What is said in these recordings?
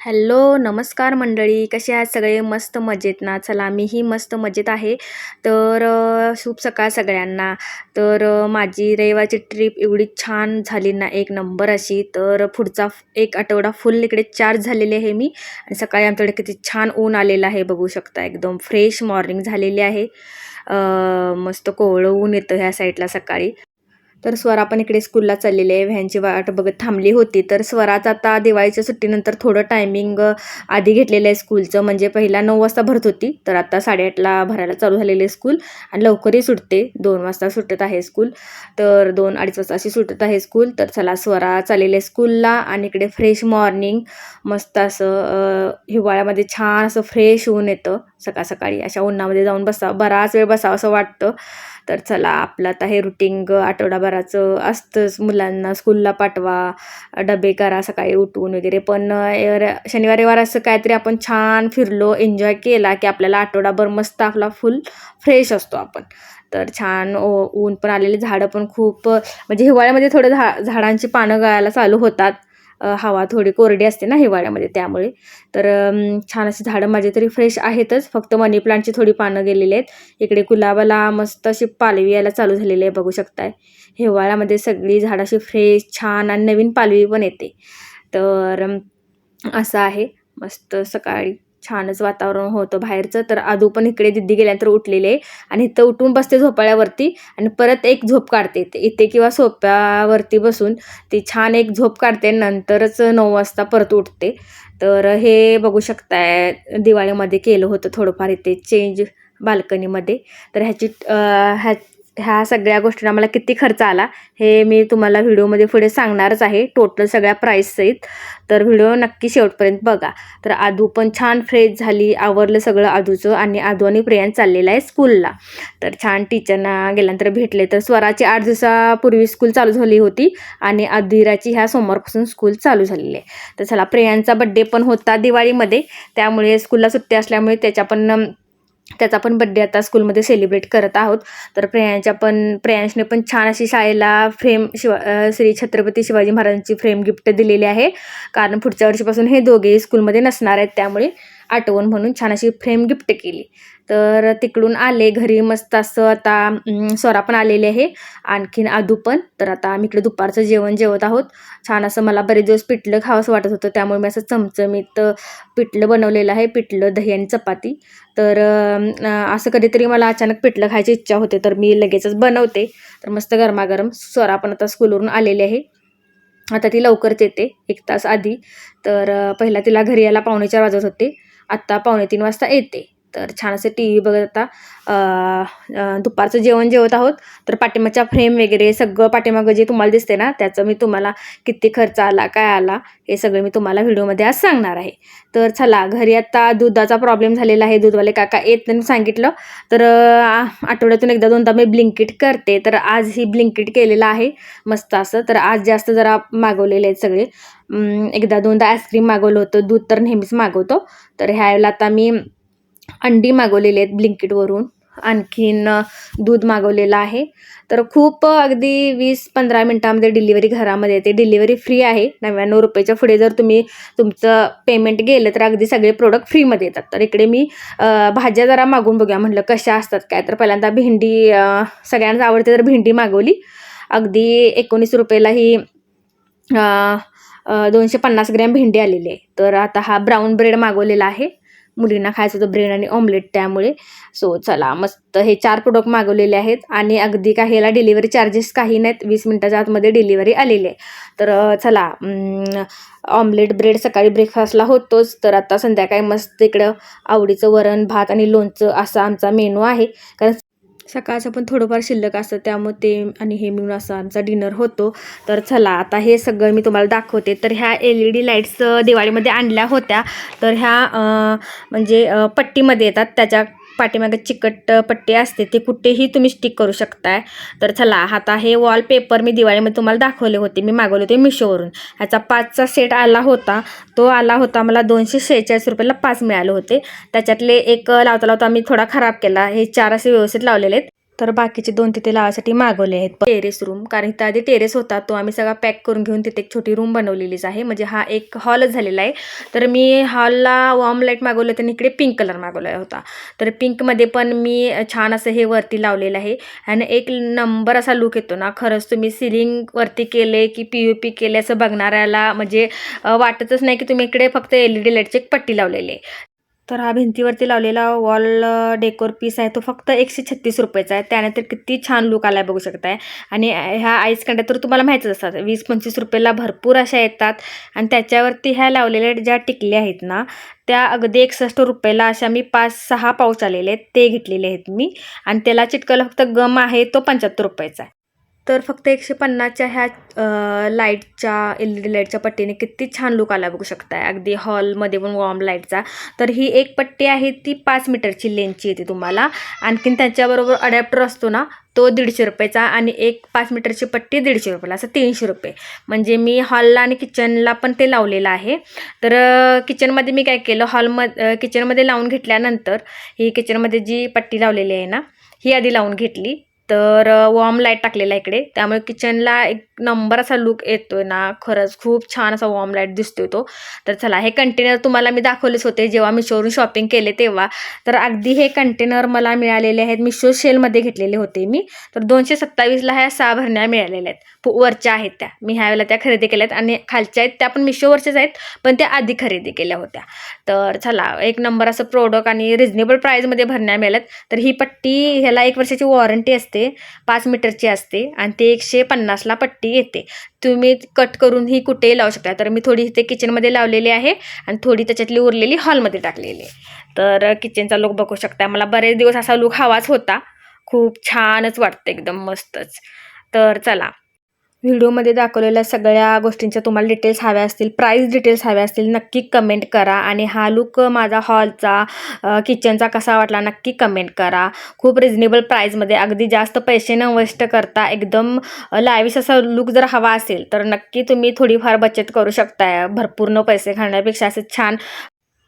Hello नमस्कार मंडळी. कसे आहात सगळे? मस्त मजेत ना? चला मीही मस्त मजेत आहे. तर शुभ सकाळ सगळ्यांना. तर माझी रविवारची ट्रिप एवढी छान झाली ना एक नंबर अशी. तर पुढचा एक आठवडा फुल इकडे चार्ज झालेले आहे मी. आणि सकाळी आमच्याकडे किती छान ऊन आलेलं आहे बघू शकता. एकदम फ्रेश मॉर्निंग झालेली आहे. मस्त कोवळं ऊन येतं ह्या साईडला सकाळी. तर स्वरा पण इकडे स्कूलला चाललेली आहे. व्हॅनची वाट बघत थांबली होती. तर स्वराचं आता दिवाळीच्या सुट्टीनंतर थोडं टायमिंग आधी घेतलेलं आहे स्कूलचं म्हणजे पहिला नऊ वाजता भरत होती. तर आता साडेआठला भरायला चालू झालेले आहे स्कूल आणि लवकरही सुटते. दोन वाजता सुटत आहे स्कूल तर दोन अडीच वाजता अशी सुटत आहे स्कूल तर चला स्वरा चाललेले स्कूलला आणि इकडे फ्रेश मॉर्निंग मस्त असं हिवाळ्यामध्ये छान असं फ्रेश होऊन येतं. सकाळ सकाळी अशा उन्हामध्ये जाऊन बसा बराच वेळ बसावं असं वाटतं. तर चला आपलं आता हे रुटीन आठवडाभराचं असतंच. मुलांना स्कूलला पाठवा डबे करा सकाळी उठून वगैरे. पण शनिवार रविवार असं काहीतरी आपण छान फिरलो एन्जॉय केला की आपल्याला आठवडाभर मस्त आपला फुल फ्रेश असतो आपण. तर छान ऊन पण आलेले झाडं पण खूप म्हणजे हिवाळ्यामध्ये थोडं झा झाडांची पानं गळायला चालू होतात. हवा थोडी कोरडी असते ना हिवाळ्यामध्ये त्यामुळे. तर छान अशी झाडं माझे तरी फ्रेश आहेतच. फक्त मनी प्लांटची थोडी पानं गेलेली आहेत. इकडे गुलाबाला मस्त अशी पालवी यायला चालू झालेली आहे बघू शकताय. हिवाळ्यामध्ये सगळी झाडं अशी फ्रेश छान आणि नवीन पालवी पण येते. तर असं आहे. मस्त सकाळी छानच वातावरण होतं बाहेरचं. तर आदू पण इकडे दिद्दी गेल्यानंतर उठलेले आहे आणि इथं उठून बसते झोपाळ्यावरती आणि परत एक झोप काढते. इथे किंवा सोप्यावरती बसून ती छान एक झोप काढते नंतरच नऊ वाजता परत उठते. तर हे बघू शकताय दिवाळीमध्ये केलं होतं थोडंफार इथे चेंज बाल्कनीमध्ये तर ह्याची ह्या ह्या सगळ्या गोष्टींना मला किती खर्च आला हे मी तुम्हाला व्हिडिओमध्ये पुढे सांगणारच आहे. टोटल सगळ्या प्राईससहित तर व्हिडिओ नक्की शेवटपर्यंत बघा. तर आदू पण छान फ्रेश झाली आवरलं सगळं आदूचं आणि आदू आणि प्रियान चाललेलं आहे स्कूलला तर छान टीचरना गेल्यानंतर भेटले. तर स्वराची आठ दिवसापूर्वी स्कूल चालू झाली होती आणि अधिराची ह्या सोमवारपासून स्कूल चालू झालेली आहे. तर चला प्रियांचा बड्डे पण होता दिवाळीमध्ये. त्यामुळे स्कूलला सुट्टी असल्यामुळे त्याच्या पण त्याचा पण बड्डे आता स्कूलमध्ये सेलिब्रेट करत आहोत. तर प्रियांच्या पण प्रियांशने पण छान अशी शाळेला फ्रेम शिवा श्री छत्रपती शिवाजी महाराजांची फ्रेम गिफ्ट दिलेली आहे. कारण पुढच्या वर्षीपासून हे दोघेही स्कूलमध्ये नसणार आहेत त्यामुळे आठवण म्हणून छान अशी फ्रेम गिफ्ट केली. तर तिकडून आले घरी मस्त असं आता स्वरा पण आलेले आहे. आणखीन आदू पण. तर आता आम्ही इकडे दुपारचं जेवण जेवत आहोत. छान असं मला बरेच दिवस पिठलं खावंसं वाटत होतं. त्यामुळे मी असं चमचमीत पिठलं बनवलेलं आहे. पिठलं दही आणि चपाती. तर असं कधीतरी मला अचानक पिठलं खायची इच्छा होते तर मी लगेचच बनवते. तर मस्त गरमागरम स्वरा पण आता स्कूलवरून आलेली आहे. आता ती लवकरच येते एक तास आधी. तर पहिला तिला घरी यायला पावणे चार वाजत होते. आत्ता पावणे तीन वाजता येते. तर छान असं टी व्ही बघत आता दुपारचं जेवण जेवत आहोत तर पाठिंबाच्या फ्रेम वगैरे सगळं पाठीमागं जे तुम्हाला दिसते ना त्याचं मी तुम्हाला किती खर्च आला काय आला हे सगळं मी तुम्हाला व्हिडिओमध्ये आज सांगणार आहे. तर चला घरी आता दुधाचा प्रॉब्लेम झालेला आहे दूधवाले काका येत नाही सांगितलं. तर आठवड्यातून एकदा दोनदा मी ब्लिंकिट करते. तर आज ही ब्लिंकिट केलेलं आहे मस्त असं. तर आज जास्त जरा मागवलेले आहेत सगळे. एकदा दोनदा आईस्क्रीम मागवलं होतं दूध तर नेहमीच मागवतो. तर ह्यावेळेला आता मी अंडी मागवलेली आहेत ब्लिंकिटवरून. आणखीन दूध मागवलेलं आहे. तर खूप अगदी वीस पंधरा मिनटामध्ये डिलिव्हरी घरामध्ये येते. डिलिव्हरी फ्री आहे. नव्याण्णव रुपयाच्या पुढे जर तुम्ही तुमचं पेमेंट गेलं तर अगदी सगळे प्रोडक्ट फ्रीमध्ये येतात. तर इकडे मी भाज्या जरा मागून बघूया. म्हटलं कशा असतात काय? तर पहिल्यांदा भेंडी सगळ्यांना आवडते तर भेंडी मागवली. अगदी एकोणीस रुपयाला ही दोनशे पन्नास ग्रॅम भेंडी आलेली आहे. तर आता हा ब्राऊन ब्रेड मागवलेला आहे. मुलींना खायचं होतं ब्रेड आणि ऑमलेट त्यामुळे. सो चला मस्त हे चार प्रोडक्ट मागवलेले आहेत आणि अगदी काही याला डिलिव्हरी चार्जेस काही नाहीत. वीस मिनटाच्या आतमध्ये डिलिव्हरी आलेली आहे. तर चला ऑमलेट ब्रेड सकाळी ब्रेकफास्टला होतोच. तर आता संध्याकाळी मस्त इकडं आवडीचं वरण भात आणि लोणचं असा आमचा मेनू आहे. कारण सकाळचं पण थोडंफार शिल्लक असतं त्यामुळे ते आणि हे मिळून असा आमचा डिनर होतो. तर चला आता हे सगळं मी तुम्हाला दाखवते. तर ह्या एल ई डी लाईट्स दिवाळीमध्ये आणल्या होत्या. तर ह्या म्हणजे पट्टीमध्ये येतात. त्याच्या पाठीमागे चिकट पट्टी असते ते कुठेही तुम्ही स्टिक करू शकताय. तर चला आता हे वॉलपेपर मी दिवाळीमध्ये तुम्हाला दाखवले होते. मी मागवले होते मिशोवरून. ह्याचा पाचचा सेट आला होता. तो आला होता मला दोनशे शेहेचाळीस रुपयाला पाच मिळाले होते. त्याच्यातले एक लावता लावता मी थोडा खराब केला. हे चार असे व्यवस्थित लावलेले आहेत. तर बाकीचे दोन तिथे लावायसाठी मागवले आहेत. टेरेस रूम कारण इथं आधी टेरेस होता तो आम्ही सगळा पॅक करून घेऊन तिथे एक छोटी रूम बनवलेलीच आहे. म्हणजे हा एक हॉलच झालेला आहे. तर मी हॉलला वॉर्म लाइट मागवलं तर इकडे पिंक कलर मागवला होता. तर पिंकमध्ये पण मी छान असं हे वरती लावलेलं आहे. आणि एक नंबर असा लुक येतो ना खरंच तुम्ही सिलिंगवरती केले की पी यू पी केले असं बघणाऱ्याला म्हणजे वाटतच नाही की तुम्ही इकडे फक्त एल ई डी लाईटची एक पट्टी लावलेली आहे. तर हा भिंतीवरती लावलेला वॉल डेकोर पीस आहे. तो फक्त एकशे छत्तीस रुपयाचा आहे. त्याने तर किती छान लुक आला आहे बघू शकताय. आणि ह्या आईस कंड्या तर तुम्हाला माहीतच असतात. वीस पंचवीस रुपयाला भरपूर अशा येतात. आणि त्याच्यावरती ह्या लावलेल्या ज्या टिकल्या आहेत ना त्या अगदी एकसष्ट रुपयाला अशा मी पाच सहा पाऊच आलेले आहेत. ते घेतलेले आहेत मी. आणि त्याला चिटकलं फक्त गम आहे तो पंच्याहत्तर रुपयाचा आहे. तर फक्त एकशे पन्नासच्या ह्या लाईटच्या एल ई डी लाईटच्या पट्टीने किती छान लुक आला बघू शकताय. अगदी हॉलमध्ये पण वॉर्म लाईटचा तर ही एक पट्टी आहे ती पाच मीटरची लेंथची येते तुम्हाला. आणखीन त्याच्याबरोबर अडॅप्टर असतो ना तो दीडशे रुपयेचा आणि एक पाच मीटरची पट्टी दीडशे रुपयाला असं तीनशे रुपये. म्हणजे मी हॉलला आणि किचनला पण ते लावलेलं आहे. तर किचनमध्ये मी काय केलं हॉलमध्ये किचनमध्ये लावून घेतल्यानंतर ही किचनमध्ये जी पट्टी लावलेली आहे ना ही आधी लावून घेतली. तर वॉर्म लाइट टाकलेला आहे इकडे. त्यामुळे किचनला एक नंबर असा लुक येतोय ना. खरंच खूप छान असा वॉर्म लाइट दिसतोय तो. तर चला हे कंटेनर तुम्हाला मी दाखवलेच होते जेव्हा मिशोवरून शॉपिंग केले तेव्हा. तर अगदी हे कंटेनर मला मिळालेले आहेत मिशो सेलमध्ये घेतलेले होते मी. तर दोनशे सत्तावीसला ह्या सहा भरण्या मिळालेल्या आहेत. पु- वरच्या आहेत त्या. मी ह्या वेळेला त्या खरेदी केल्या आहेत आणि खालच्या आहेत त्या पण मिशोवरच्याच आहेत पण त्या आधी खरेदी केल्या होत्या. तर चला एक नंबर असं प्रोडक्ट आणि रिजनेबल प्राईजमध्ये भरण्या मिळाल्यात. तर ही पट्टी ह्याला एक वर्षाची वॉरंटी असते. पाच मीटरची असते आणि ते एकशे पन्नासला पट्टी येते. तुम्ही कट करून ही कुठेही लावू शकता. तर मी थोडी इथे किचनमध्ये लावलेली आहे आणि थोडी त्याच्यातली उरलेली हॉलमध्ये टाकलेली तर किचनचा लुक बघू शकता. मला बरेच दिवस असा लुक हवाच होता. खूप छानच वाटतं एकदम मस्तच. तर चला. व्हिडिओमध्ये दाखवलेल्या सगळ्या गोष्टींच्या तुम्हाला डिटेल्स हव्या असतील प्राईस डिटेल्स हव्या असतील नक्की कमेंट करा आणि हा लुक माझा हॉलचा किचनचा कसा वाटला नक्की कमेंट करा. खूप रिजनेबल प्राईजमध्ये अगदी जास्त पैसे न वेस्ट करता एकदम लाविश असा लुक जर हवा असेल तर नक्की तुम्ही थोडीफार बचत करू शकताय. भरपूर न पैसे घालण्यापेक्षा असे छान.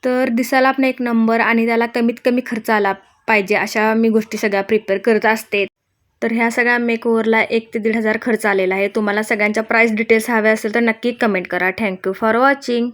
तर दिसायला आपण एक नंबर आणि त्याला कमीत कमी खर्च आला पाहिजे अशा मी गोष्टी सगळ्या प्रिपेअर करत असते. तर ह्या सगळ्या मेकओव्हरला एक ते दीड हजार खर्च आलेला आहे. तुम्हाला सगळ्यांच्या प्राईस डिटेल्स हव्या असेल तर नक्की कमेंट करा. Thank you for watching